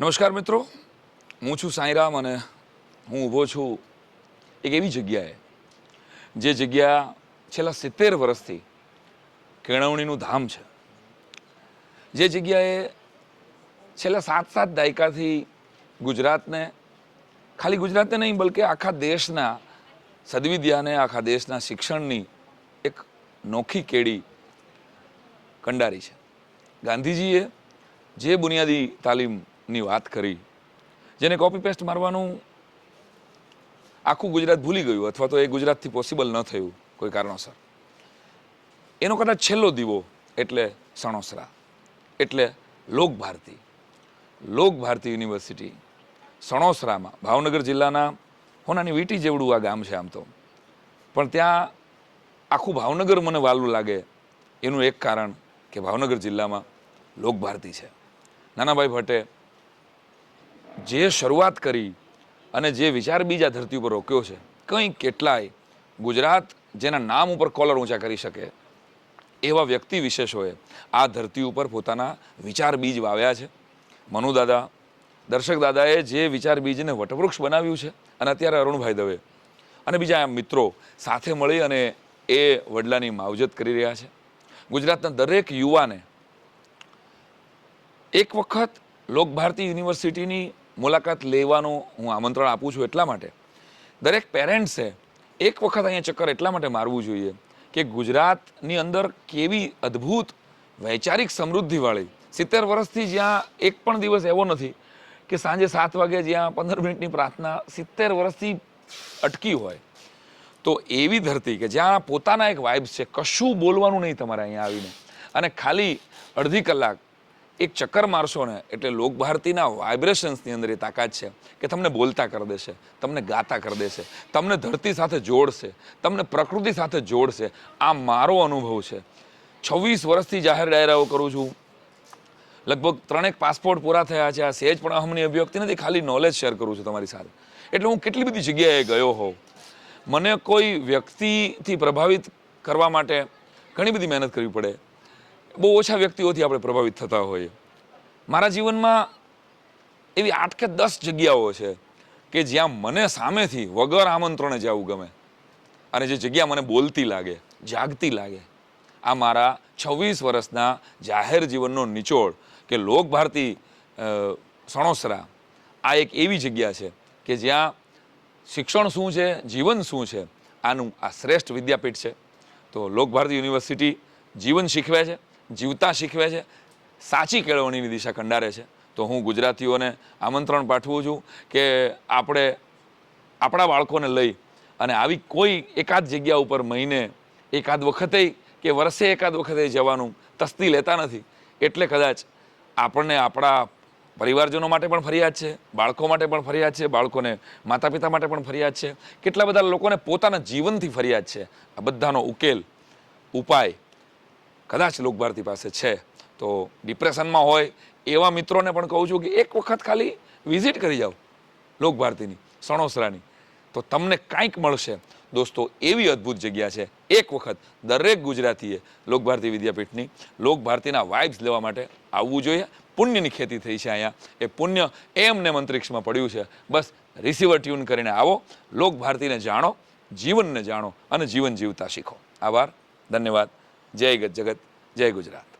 નમસ્કાર મિત્રો. હું છું સાંઈરામ અને હું ઊભો છું એક એવી જગ્યાએ જે જગ્યા છેલ્લા સિત્તેર વર્ષથી કેળવણીનું ધામ છે. જે જગ્યાએ છેલ્લા સાત સાત દાયકાથી ગુજરાતને, ખાલી ગુજરાતને નહીં, બલકે આખા દેશના સદવિદ્યાને, આખા દેશના શિક્ષણની એક નોખી કેડી કંડારી છે. ગાંધીજીએ જે બુનિયાદી તાલીમની વાત કરી. જેને કોપી પેસ્ટ મારવાનું આખું ગુજરાત ભૂલી ગયું અથવા તો એ ગુજરાતથી પોસિબલ ન થયું કોઈ કારણોસર. એનો કદાચ છેલ્લો દીવો એટલે સણોસરા, એટલે લોકભારતી લોકભારતી યુનિવર્સિટી, સણોસરામાં, ભાવનગર જિલ્લાના હોનાની વીટી જેવડું આ ગામ છે આમ તો. પણ ત્યાં આખું ભાવનગર મને વાલું લાગે એનું એક કારણ કે ભાવનગર જિલ્લામાં લોકભારતી છે. નાનાભાઈ ભટ્ટે જે શરૂઆત કરી અને જે વિચાર બીજા ધરતી ઉપર રોક્યો છે, કંઈ કેટલાય ગુજરાત જેના નામ ઉપર કોલર ઊંચા કરી શકે એવા વ્યક્તિ વિશેષોએ આ ધરતી ઉપર પોતાના વિચાર બીજ વાવ્યા છે. મનુદાદા દર્શક દાદાએ જે વિચાર બીજને વટવૃક્ષ બનાવ્યું છે અને અત્યારે અરુણભાઈ દવે અને બીજા મિત્રો સાથે મળી અને એ વડલાની માવજત કરી રહ્યા છે. ગુજરાતના દરેક યુવાને એક વખત લોકભારતી યુનિવર્સિટીની મુલાકાત લેવાનું હું આમંત્રણ આપું છું એટલા માટે. દરેક પેરેન્ટ્સે એક વખત અહીંયા ચક્કર એટલા માટે મારવું જોઈએ કે ગુજરાતની અંદર કેવી અદ્ભુત વૈચારિક સમૃદ્ધિવાળી, સિત્તેર વર્ષથી જ્યાં એક પણ દિવસ એવો નથી કે સાંજે સાત વાગે જ્યાં પંદર મિનિટની પ્રાર્થના સિત્તેર વર્ષથી અટકી હોય. તો એવી ધરતી કે જ્યાં પોતાના એક વાઇબ્સ છે, કશું બોલવાનું નહીં તમારે અહીંયા આવીને. અને ખાલી અડધી કલાક એક ચક્કર મારશો ને, એટલે લોકભારતીના વાઇબ્રેશન્સની અંદર એ તાકાત છે કે તમને બોલતા કરી દેશે, તમને ગાતા કરી દેશે, તમને ધરતી સાથે જોડશે, તમને પ્રકૃતિ સાથે જોડશે. આ મારો અનુભવ છે. છવ્વીસ વર્ષથી જાહેર ડાયરાઓ કરું છું. લગભગ ત્રણેક પાસપોર્ટ પૂરા થયા છે. આ સહેજ પણ અહમની અભિવ્યક્તિ નથી, ખાલી નોલેજ શેર કરું છું તમારી સાથે. એટલે હું કેટલી બધી જગ્યાએ ગયો હોઉં. મને કોઈ વ્યક્તિથી પ્રભાવિત કરવા માટે ઘણી બધી મહેનત કરવી પડે. બહુ ઓછા વ્યક્તિઓથી આપણે પ્રભાવિત થતા હોઈએ. મારા જીવનમાં એવી આઠ કે દસ જગ્યાઓ છે કે જ્યાં મને સામેથી વગર આમંત્રણે જવું ગમે. અને જે જગ્યા મને બોલતી લાગે, જાગતી લાગે. આ મારા છવ્વીસ વર્ષના જાહેર જીવનનો નિચોડ કે લોક ભારતી સણોસરા, આ એક એવી જગ્યા છે કે જ્યાં શિક્ષણ શું છે, જીવન શું છે, આનું આ શ્રેષ્ઠ વિદ્યાપીઠ છે. તો લોકભારતી યુનિવર્સિટી જીવન શીખવે છે. જીવતા શીખવે છે, સાચી કેળવણીની દિશા કંડારે છે. તો હું ગુજરાતીઓને આમંત્રણ પાઠવું છું કે આપણે આપણા બાળકોને લઈ અને આવી કોઈ એકાદ જગ્યા ઉપર મહિને એકાદ વખતે કે વર્ષે એકાદ વખતે જવાનું તસ્તી લેતા નથી. એટલે કદાચ આપણને આપણા પરિવારજનો માટે પણ ફરિયાદ છે, બાળકો માટે પણ ફરિયાદ છે, બાળકોને માતા પિતા માટે પણ ફરિયાદ છે. કેટલા બધા લોકોને પોતાના જીવનથી ફરિયાદ છે. આ બધાનો ઉકેલ, ઉપાય કદાચ લોકભારતી પાસે છે, તો ડિપ્રેશનમાં હોય, એવા મિત્રોને પણ કહું છું કે એક વખત ખાલી વિઝિટ કરી જાઓ લોકભારતીની, સણોસરાની. તો તમને કાંઈક મળશે. દોસ્તો, એવી અદ્ભુત જગ્યા છે. એક વખત દરેક ગુજરાતીએ લોકભારતી વિદ્યાપીઠની લોકભારતીના વાઇબ્સ લેવા માટે આવવું જોઈએ. પુણ્યની ખેતી થઈ છે અહીંયા. એ પુણ્ય એમને અંતરિક્ષમાં પડ્યું છે. બસ રિસીવર ટ્યુન કરીને આવો, લોકભારતીને જાણો, જીવનને જાણો અને જીવન જીવતા શીખો. આભાર, ધન્યવાદ. જય ગત જગત જય ગુજરાત.